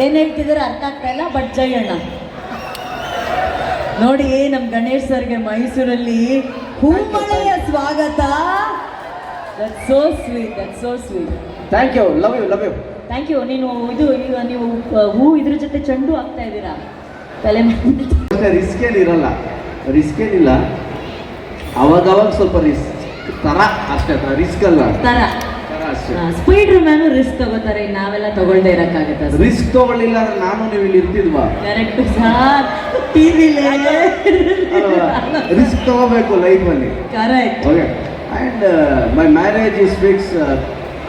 ಏನ್ ಹೇಳ್ತಿದಾರೆ ಅರ್ಥ ಆಗ್ತಾ ಇಲ್ಲ ಬಟ್ ಜೈ ಅಣ್ಣ ನೋಡಿ ನಮ್ಮ ಗಣೇಶ್ ಸರ್ಗೆ ಮೈಸೂರಲ್ಲಿ ಹೂಮಳೆಯ ಸ್ವಾಗತ. That so sweet that so sweet thank you love you love you thank you ನೀನು ಇದು ನೀವು ಹೂ ಇದ್ರ ಜೊತೆ ಚೆಂಡು ಆಗ್ತಾ ಇದ್ದೀರಾ? ತಲೆ ಮೇಲೆ ಅಷ್ಟೇ ರಿಸ್ಕ್ ಏನಿರಲ್ಲ ರಿಸ್ಕ್ ಏನಿಲ್ಲ ಅವಾಗವಾಗ ಸ್ವಲ್ಪ ರಿಸ್ಕ್ ತರ ಅಷ್ಟೇ ರಿಸ್ಕ್ ಅಲ್ಲ ತರ. ತರ ಮ್ಯಾನ್ ರಿಸ್ಕ್ ತಗೋತಾರೆ ನಾವೆಲ್ಲ ತಗೊಳ್ದೆ ಇರಕ್ಕಾಗತ್ತೆ ರಿಸ್ಕ್ ತಗೊಳ್ಳಿಲ್ಲ ಅಂದ್ರೆ ನಾನು ನೀವು ಇಲ್ಲಿ ಇರ್ತಿದ್ವಾ? ಕರೆಕ್ಟ್ ಸರ್ ಟಿವಿಲೇ ರಿಸ್ಕ್ ತಗೋಬೇಕು ಲೈಫ್ ಅಲ್ಲಿ. Correct okay and my marriage is fix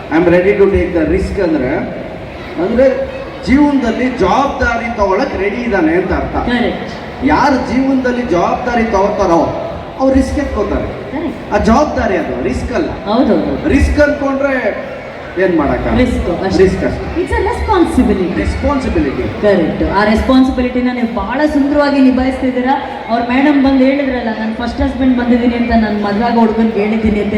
I am ready to take the risk ಅಂದ್ರೆ ಅಂದ್ರೆ ಜೀವನದಲ್ಲಿ ಜವಾಬ್ದಾರಿ ತಗೊಳಕ್ ರೆಡಿ ಇದ್ದಾನೆ ಅಂತ ಅರ್ಥ. ಯಾರು ಜೀವನದಲ್ಲಿ ಜವಾಬ್ದಾರಿ ತಗೋತಾರೋ ಅವ್ರು ರಿಸ್ಕ್ ಎತ್ಕೋತಾರೆ. ಆ ಜವಾಬ್ದಾರಿ ಅದು ರಿಸ್ಕ್ ಅಲ್ಲ. ಹೌದು ರಿಸ್ಕ್ ಅನ್ಕೊಂಡ್ರೆ ಏನ್ ಮಾಡಕ್ಕ risk risk it's a responsibility responsibility correct ಆ ರೆಸ್ಪಾನ್ಸಿಬಿಲಿಟಿನ ನೀವು ಬಹಳ ಸುಂದರವಾಗಿ ನಿಭಾಯಿಸ್ತಿದ್ದೀರಾ? ಅವ್ರ ಮೇಡಮ್ ಬಂದು ಹೇಳಿದ್ರಲ್ಲ ನಾನು ಫಸ್ಟ್ ಹಸ್ಬೆಂಡ್ ಬಂದಿದ್ದೀನಿ ಅಂತ ನಾನು ಮದುವಾಗ ಹುಡುಗನ್ಗೆ ಹೇಳಿದ್ದೀನಿ ಅಂತ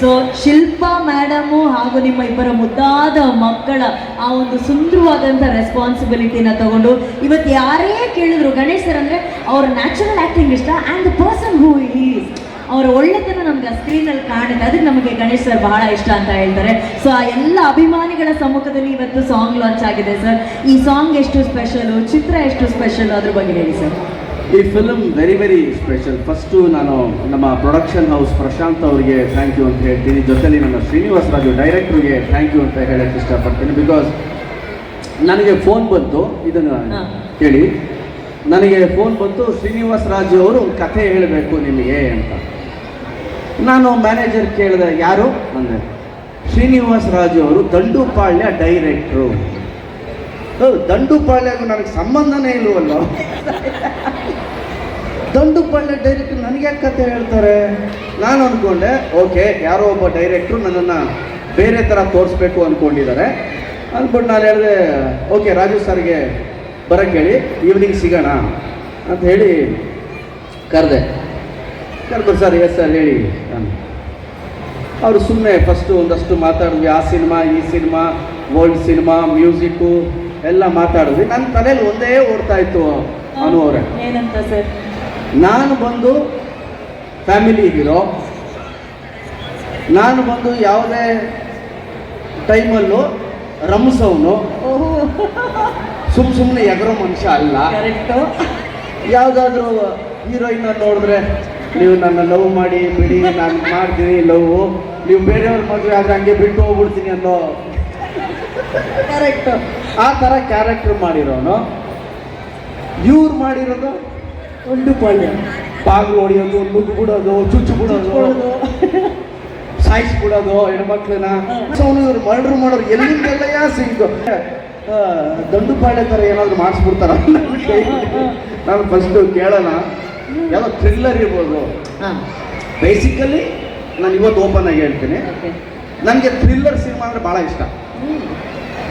ಸೊ ಶಿಲ್ಪಾ ಮೇಡಮು ಹಾಗೂ ನಿಮ್ಮ ಇಬ್ಬರ ಮುದ್ದಾದ ಮಕ್ಕಳ ಆ ಒಂದು ಸುಂದರವಾದಂಥ ರೆಸ್ಪಾನ್ಸಿಬಿಲಿಟಿನ ತಗೊಂಡು ಇವತ್ತು ಯಾರೇ ಕೇಳಿದ್ರು ಗಣೇಶ್ ಸರ್ ಅಂದರೆ ಅವ್ರ ನ್ಯಾಚುರಲ್ ಆ್ಯಕ್ಟಿಂಗ್ ಇಷ್ಟ and the person who is ಅವರ ಒಳ್ಳೆತನ ನಮ್ಗೆ ಆ ಸ್ಕ್ರೀನಲ್ಲಿ ಕಾಣುತ್ತೆ. ಅದಕ್ಕೆ ನಮಗೆ ಗಣೇಶ್ ಸರ್ ಬಹಳ ಇಷ್ಟ ಅಂತ ಹೇಳ್ತಾರೆ. ಸೊ ಆ ಎಲ್ಲ ಅಭಿಮಾನಿಗಳ ಸಮ್ಮುಖದಲ್ಲಿ ಇವತ್ತು ಸಾಂಗ್ ಲಾಂಚ್ ಆಗಿದೆ ಸರ್ ಈ ಸಾಂಗ್ ಎಷ್ಟು ಸ್ಪೆಷಲು ಚಿತ್ರ ಎಷ್ಟು ಸ್ಪೆಷಲ್ ಅದ್ರ ಬಗ್ಗೆ ಹೇಳಿ ಸರ್ ಈ film very very special first ನಾನು ನಮ್ಮ ಪ್ರೊಡಕ್ಷನ್ ಹೌಸ್ ಪ್ರಶಾಂತ್ ಅವರಿಗೆ ಥ್ಯಾಂಕ್ ಯು ಅಂತ ಹೇಳ್ತೀನಿ. ಜೊತೆಲಿ ನನ್ನ ಶ್ರೀನಿವಾಸ ರಾಜು ಡೈರೆಕ್ಟ್ರಿಗೆ ಥ್ಯಾಂಕ್ ಯು ಅಂತ ಹೇಳಕ್ಕೆ ಇಷ್ಟಪಡ್ತೀನಿ ಬಿಕಾಸ್ ನನಗೆ ಫೋನ್ ಬಂತು. ಇದನ್ನು ಹೇಳಿ ಕೇಳಿ. ನನಗೆ ಫೋನ್ ಬಂತು. ಶ್ರೀನಿವಾಸ ರಾಜು ಅವರು ಒಂದು ಕಥೆ ಹೇಳಬೇಕು ನಿಮಗೆ ಅಂತ. ನಾನು ಮ್ಯಾನೇಜರ್ ಕೇಳಿದೆ ಯಾರು? ಅಂದರೆ ಶ್ರೀನಿವಾಸ ರಾಜು ಅವರು ದಂಡುಪಾಳ್ಯ ಡೈರೆಕ್ಟ್ರು ದಂಡುಪಾಳ್ಯಗೂ ನನಗೆ ಸಂಬಂಧನೇ ಇಲ್ವಲ್ಲ ದಂಡುಪಾಳ್ಯ ಡೈರೆಕ್ಟ್ರು ನನಗೆ ಯಾಕೆ ಕತೆ ಹೇಳ್ತಾರೆ? ನಾನು ಅಂದ್ಕೊಂಡೆ ಓಕೆ ಯಾರೋ ಒಬ್ಬ ಡೈರೆಕ್ಟ್ರು ನನ್ನನ್ನು ಬೇರೆ ಥರ ತೋರಿಸ್ಬೇಕು ಅಂದ್ಕೊಂಡಿದ್ದಾರೆ ಅಂದ್ಬಿಟ್ಟು ನಾನು ಹೇಳಿದೆ ಓಕೆ ರಾಜು ಸರ್ಗೆ ಬರೋಕ್ಕೆ ಹೇಳಿ ಈವ್ನಿಂಗ್ ಸಿಗೋಣ ಅಂತ ಹೇಳಿ ಕರೆದೆ. ಕರೆದು ಸರ್ ಎಸ್ ಸರ್ ಹೇಳಿ ನಾನು ಅವರು ಸುಮ್ಮನೆ ಫಸ್ಟು ಒಂದಷ್ಟು ಮಾತಾಡಿದ್ವಿ, ಆ ಸಿನಿಮಾ, ಈ ಸಿನಿಮಾ ಓಲ್ಡ್ ಸಿನಿಮಾ ಮ್ಯೂಸಿಕ್ಕು ಎಲ್ಲ ಮಾತಾಡಿದ್ವಿ. ನನ್ನ ತಲೆಯಲ್ಲಿ ಒಂದೇ ಓಡ್ತಾ ಇತ್ತು ಅನು ಅವರೇ. ಏನಂತ ಸರ್? ನಾನು ಬಂದು ಫ್ಯಾಮಿಲಿ ಹೀರೋ ನಾನು ಬಂದು ಯಾವುದೇ ಟೈಮಲ್ಲೂ ರಮಸವನು ಸುಮ್ ಸುಮ್ಮ ಸುಮ್ಮನೆ ಎಗರೋ ಮನುಷ್ಯ ಅಲ್ಲ. ಕರೆಕ್ಟು. ಯಾವುದಾದ್ರೂ ಹೀರೋಯಿನ್ ನೋಡಿದ್ರೆ ನೀವು ನನ್ನ ಲವ್ ಮಾಡಿ ಬಿಡಿ ನಾನು ಮಾಡ್ತೀನಿ ಲವ್. ನೀವು ಬೇರೆಯವ್ರ ಮದುವೆ ಆದರೆ ಹಂಗೆ ಬಿಟ್ಟು ಹೋಗ್ಬಿಡ್ತೀನಿ ಅನ್ನೋ ಕರೆಕ್ಟು. ಆ ಥರ ಕ್ಯಾರೆಕ್ಟರ್ ಮಾಡಿರೋನು. ಇವ್ರು ಮಾಡಿರೋದು ಒಂದು ಪಳ್ಯ. ಬಾಗಿಲು ಹೊಡಿಯೋದು ನುಗ್ಗು ಬಿಡೋದು ಚುಚ್ಚು ಬಿಡೋದು ಸಾಯಿಸ್ಬಿಡೋದು ಹೆಣ್ಮಕ್ಳನ್ನ. ಅವನು ಇವ್ರು ಮರ್ಡ್ರ್ ಮಾಡೋರು ಎಲ್ಲಿಂದೆಲ್ಲ ದಂಡು ಪಾಳ್ಯ ಥರ ಏನಾದರೂ ಮಾಡಿಸ್ಬಿಡ್ತಾರ? ನಾನು ಫಸ್ಟು ಕೇಳೋಣ. ಯಾವುದೋ ಥ್ರಿಲ್ಲರ್ ಇರ್ಬೋದು. ಬೇಸಿಕಲಿ ನಾನು ಇವತ್ತು ಓಪನ್ ಆಗಿ ಹೇಳ್ತೀನಿ. ನನಗೆ ಥ್ರಿಲ್ಲರ್ ಸಿನಿಮಾ ಅಂದರೆ ಭಾಳ ಇಷ್ಟ.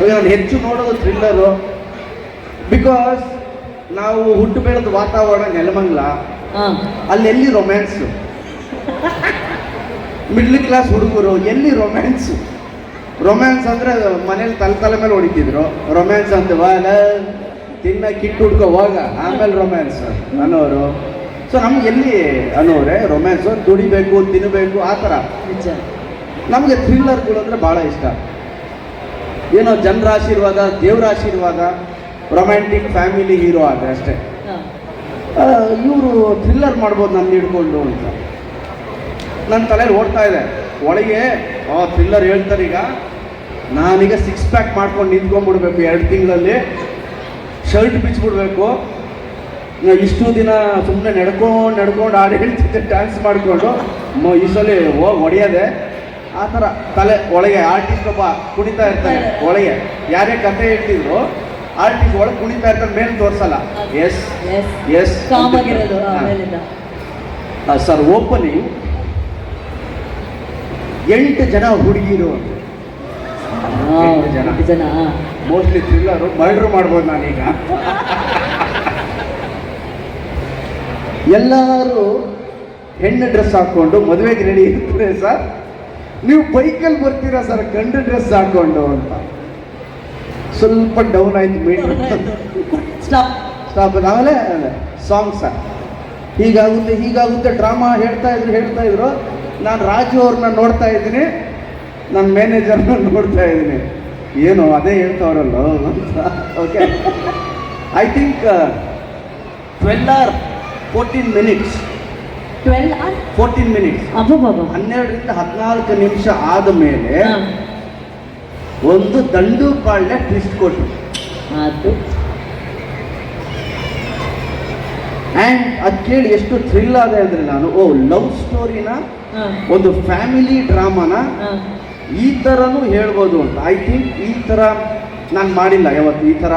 ನಾನು ಹೆಚ್ಚು ನೋಡೋದು ಥ್ರಿಲ್ಲರು. ಬಿಕಾಸ್ ನಾವು ಹುಟ್ಟು ಬೆಳೆದ ವಾತಾವರಣ ನೆಲಮಂಗ್ಲ. ಅಲ್ಲೆಲ್ಲಿ ಅಲ್ಲಿ ಎಲ್ಲಿ ರೊಮ್ಯಾನ್ಸು ಮಿಡ್ಲ್ ಕ್ಲಾಸ್ ಹುಡುಗರು ಎಲ್ಲಿ ರೊಮ್ಯಾನ್ಸು ರೊಮ್ಯಾನ್ಸ್ ಅಂದರೆ ಮನೇಲಿ ತಲೆ ತಲೆ ಮೇಲೆ ಹೊಡಿತಿದ್ರು. ರೊಮ್ಯಾನ್ಸ್ ಅಂತ ವಾಲ ತಿನ್ನ ಕಿಟ್ಟು ಹುಡ್ಕೋ ಹೋಗ ಆಮೇಲೆ ರೊಮ್ಯಾನ್ಸ್ ಅನ್ನೋರು. ಸೊ ನಮ್ಗೆ ಎಲ್ಲಿ ಅನ್ನೋರೆ ರೊಮ್ಯಾನ್ಸು ದುಡಿಬೇಕು ತಿನ್ನಬೇಕು ಆ ಥರ. ನಮಗೆ ಥ್ರಿಲ್ಲರ್ಗಳು ಅಂದರೆ ಭಾಳ ಇಷ್ಟ. ಏನೋ ಜನರ ಆಶೀರ್ವಾದ ದೇವರ ಆಶೀರ್ವಾದ ರೊಮ್ಯಾಂಟಿಕ್ ಫ್ಯಾಮಿಲಿ ಹೀರೋ ಆದರೆ ಅಷ್ಟೇ ಇವರು ಥ್ರಿಲ್ಲರ್ ಮಾಡ್ಬೋದು ನನ್ನ ಹಿಡ್ಕೊಂಡು ಅಂತ. ನನ್ನ ತಲೆಯಲ್ಲಿ ಓಡ್ತಾ ಇದೆ. ಒಳಗೆ ಆ ಥ್ರಿಲ್ಲರ್ ಹೇಳ್ತಾರೆ ಈಗ. ನಾನೀಗ ಸಿಕ್ಸ್ ಪ್ಯಾಕ್ ಮಾಡ್ಕೊಂಡು ನಿಂತ್ಕೊಂಡ್ಬಿಡ್ಬೇಕು ಎರಡು ತಿಂಗಳಲ್ಲಿ. ಶರ್ಟ್ ಬಿಚ್ಚಿಬಿಡ್ಬೇಕು. ಇಷ್ಟು ದಿನ ಸುಮ್ಮನೆ ನಡ್ಕೊಂಡು ನಡ್ಕೊಂಡು ಹಾಡು ಹೇಳ್ತಿದ್ದೆ ಡ್ಯಾನ್ಸ್ ಮಾಡಿಕೊಂಡು. ಈ ಸಲ ಹೋಗಿ ಹೊಡೆಯೋದೆ. ಆ ಥರ ತಲೆ ಒಳಗೆ ಆರ್ಟಿಸ್ಟ್ ಒಬ್ಬ ಕುಣಿತಾ ಇರ್ತಾನೆ ಒಳಗೆ. ಯಾರೇ ಕತೆ ಇಟ್ಟಿದ್ರು ಆರ್ಟಿಸ್ಟ್ ಒಳಗೆ ಕುಣಿತಾ ಇರ್ತಾನೆ ಮೇಲೆ ತೋರಿಸಲ್ಲ. ಎಸ್ ಎಸ್ ಸರ್ ಓಪನಿಂಗ್ ಎಂಟು ಜನ ಹುಡುಗಿರು ಜನ. ಮೋಸ್ಟ್ಲಿ ಥ್ರಿಲ್ಲರು ಮರ್ಡರ್ ಮಾಡ್ಬೋದು ನಾನೀಗ. ಎಲ್ಲರೂ ಹೆಣ್ಣು ಡ್ರೆಸ್ ಹಾಕ್ಕೊಂಡು ಮದುವೆಗೆ ರೆಡಿ ಇರ್ತಾರೆ ಸರ್ ನೀವು ಬೈಕಲ್ಲಿ ಬರ್ತೀರಾ ಸರ್? ಗಂಡು ಡ್ರೆಸ್ ಹಾಕ್ಕೊಂಡು ಅಂತ. ಸ್ವಲ್ಪ ಡೌನ್ ಆಯ್ತು ಮೀಟರ್ ಸ್ಟಾಪ್ ಸ್ಟಾಪ್ ಆಮೇಲೆ ಸರ್ ಹೀಗಾಗುತ್ತೆ ಹೀಗಾಗುತ್ತೆ. ಡ್ರಾಮಾ ಹೇಳ್ತಾ ಇದ್ರು ಹೇಳ್ತಾ ಇದ್ರು. ನಾನು ರಾಜು ಅವ್ರನ್ನ ನೋಡ್ತಾ ಇದ್ದೀನಿ. ನನ್ನ ಮ್ಯಾನೇಜರ್ನ ನೋಡ್ತಾ ಇದ್ದೀನಿ. ಏನು ಅದೇ ಹೇಳ್ತಾವ್ರಲ್ಲ okay I think twelve or fourteen minutes twelve fourteen minutes ಹನ್ನೆರಡರಿಂದ ಹದಿನಾಲ್ಕು ನಿಮಿಷ ಆದ ಮೇಲೆ. ಒಂದು ದಂಡು ಪಾಳ್ಯ ಟ್ವಿಸ್ಟ್ ಕೊಟ್ಟು ಅದು. ಆ್ಯಂಡ್ ಅದು ಕೇಳಿ ಎಷ್ಟು ಥ್ರಿಲ್ ಆದ ಅಂದರೆ ನಾನು ಓ ಲವ್ ಸ್ಟೋರಿನ. ಒಂದು ಫ್ಯಾಮಿಲಿ ಡ್ರಾಮಾನ. ಈ ಥರನೂ ಹೇಳ್ಬೋದು ಅಂತ. ಐ ಥಿಂಕ್ ಈ ಥರ ನಾನು ಮಾಡಿಲ್ಲ ಯಾವತ್ತು. ಈ ಥರ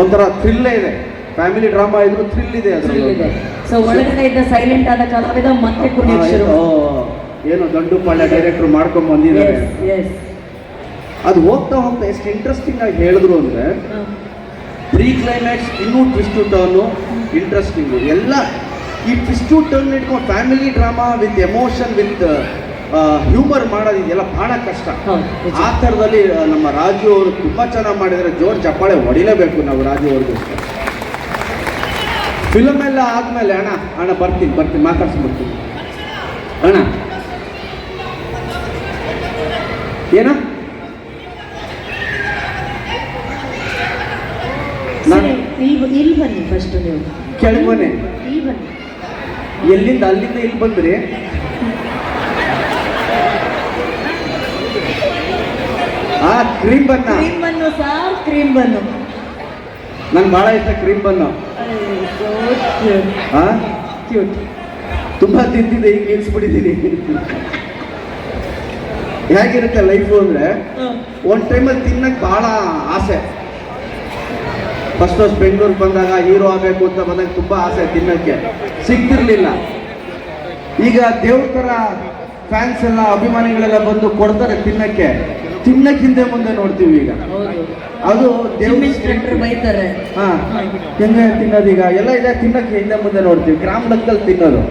ಒಂಥರ ಥ್ರಿಲ್ಲೇ ಇದೆ. ಫ್ಯಾಮಿಲಿ ಡ್ರಾಮಾ ಇದ್ರು ಥ್ರಿಲ್ ಇದೆ ಅದರಲ್ಲಿ ಸೊ ಒಳಗಡೆ ಇದ್ದ ಸೈಲೆಂಟ್ ಆದ ಕಲಾವಿದ ಮತ್ತೆ ಕುಣಿಯಕ್ಕೆ ಶುರು. ಏನು ದೊಡ್ಡ ಪಾಳ್ಯ ಡೈರೆಕ್ಟ್ರು ಮಾಡ್ಕೊಂಡು ಬಂದಿದ್ದಾರೆ. ಅದು ಹೋಗ್ತಾ ಹೋಗ್ತಾ ಎಷ್ಟು ಇಂಟ್ರೆಸ್ಟಿಂಗ್ ಆಗಿ ಹೇಳಿದ್ರು ಅಂದರೆ ಪ್ರೀ ಕ್ಲೈಮ್ಯಾಕ್ಸ್ ಇನ್ನೂ ಟ್ವಿಸ್ಟು ಟರ್ನು ಇಂಟ್ರೆಸ್ಟಿಂಗು ಎಲ್ಲ ಈ ಟ್ವಿಸ್ಟು ಟರ್ನ್ ಇಟ್ಕೊಂಡು family drama with emotion with humour ಮಾಡೋದು ಇದೆಲ್ಲ ಭಾಳ ಕಷ್ಟ. ಆ ಥರದಲ್ಲಿ ನಮ್ಮ ರಾಜು ಅವರು ತುಂಬ ಚೆನ್ನಾಗಿ ಮಾಡಿದರೆ ಜೋರ್ ಚಪ್ಪಾಳೆ ಹೊಡಿಲೇಬೇಕು ನಾವು ರಾಜು ಅವ್ರಿಗೆ. ಫಿಲಮ್ ಎಲ್ಲ ಆದಮೇಲೆ ಅಣ್ಣ ಅಣ್ಣ ಬರ್ತೀನಿ ಬರ್ತೀನಿ ಮಾತಾಡ್ಸ್ಬಿಡ್ತೀನಿ ಅಣ್ಣ. ಏನ? ಇಲ್ಲಿ ಇಲ್ಲಿ ಬನ್ನಿ ಫಸ್ಟ್ ನೀವು. ಕೆಳಗೆ ಮನೆ ಇಲ್ಲಿ ಬನ್ನಿ. ಎಲ್ಲಿಂದ ಅಲ್ಲಿಂದ ಇಲ್ಲಿ ಬಂದ್ರಿ? ಆ cream bun cream bun sir cream bun ನಂಗೆ ಭಾಳ ಇಷ್ಟ ಕ್ರೀಮ್ ಬನ್ನು ಕ್ಯೂಟ್ ತುಂಬಾ ತಿಂತಿದೆ ಈಗ ನಿಲ್ಸ್ಬಿಟ್ಟಿದ್ದೀನಿ ಹೇಗಿರುತ್ತೆ ಲೈಫು ಅಂದ್ರೆ ಒಂದು ಟೈಮಲ್ಲಿ ತಿನ್ನಕ್ಕೆ ಭಾಳ ಆಸೆ. ಫಸ್ಟ್ ಫಸ್ಟ್ ಬೆಂಗಳೂರಿಗೆ ಬಂದಾಗ ಹೀರೋ ಆಗಬೇಕು ಅಂತ ಬಂದಾಗ ತುಂಬ ಆಸೆ ತಿನ್ನಕ್ಕೆ. ಸಿಗ್ತಿರ್ಲಿಲ್ಲ. ಈಗ ದೇವ್ರ ಥರ ಫ್ಯಾನ್ಸ್ ಎಲ್ಲ ಅಭಿಮಾನಿಗಳೆಲ್ಲ ಬಂದು ಕೊಡ್ತಾರೆ ತಿನ್ನಕ್ಕೆ. ತಿನ್ನಕ್ಕೆ ಹಿಂದೆ ಮುಂದೆ ನೋಡ್ತೀವಿ ಈಗ. ಅದು ಬೈತಾರೆ. ಹಾ ತಿನ್ನೋದು ಈಗ. ಎಲ್ಲ ಇದೆ ತಿನ್ನಕ್ಕೆ ಹಿಂದೆ ಮುಂದೆ ನೋಡ್ತೀವಿ. ಗ್ರಾಮ ಲೆಕ್ಕದಲ್ಲಿ ತಿನ್ನೋದು.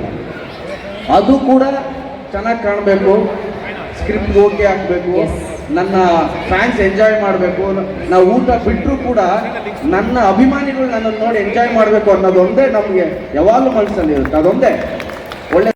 ಅದು ಕೂಡ ಚೆನ್ನಾಗಿ ಕಾಣಬೇಕು. ಸ್ಕ್ರಿಪ್ಟ್ ಓಕೆ ಹಾಕ್ಬೇಕು ನನ್ನ ಫ್ಯಾನ್ಸ್ ಎಂಜಾಯ್ ಮಾಡಬೇಕು. ನಾವು ಊಟ ಬಿಟ್ಟರು ಕೂಡ ನನ್ನ ಅಭಿಮಾನಿಗಳು ನನ್ನನ್ನು ನೋಡಿ ಎಂಜಾಯ್ ಮಾಡಬೇಕು ಅನ್ನೋದೊಂದೇ ನಮಗೆ ಯಾವಾಗಲೂ ಮನಸ್ಸಲ್ಲಿ ಇರುತ್ತೆ. ಅದೊಂದೇ. ಒಳ್ಳೆ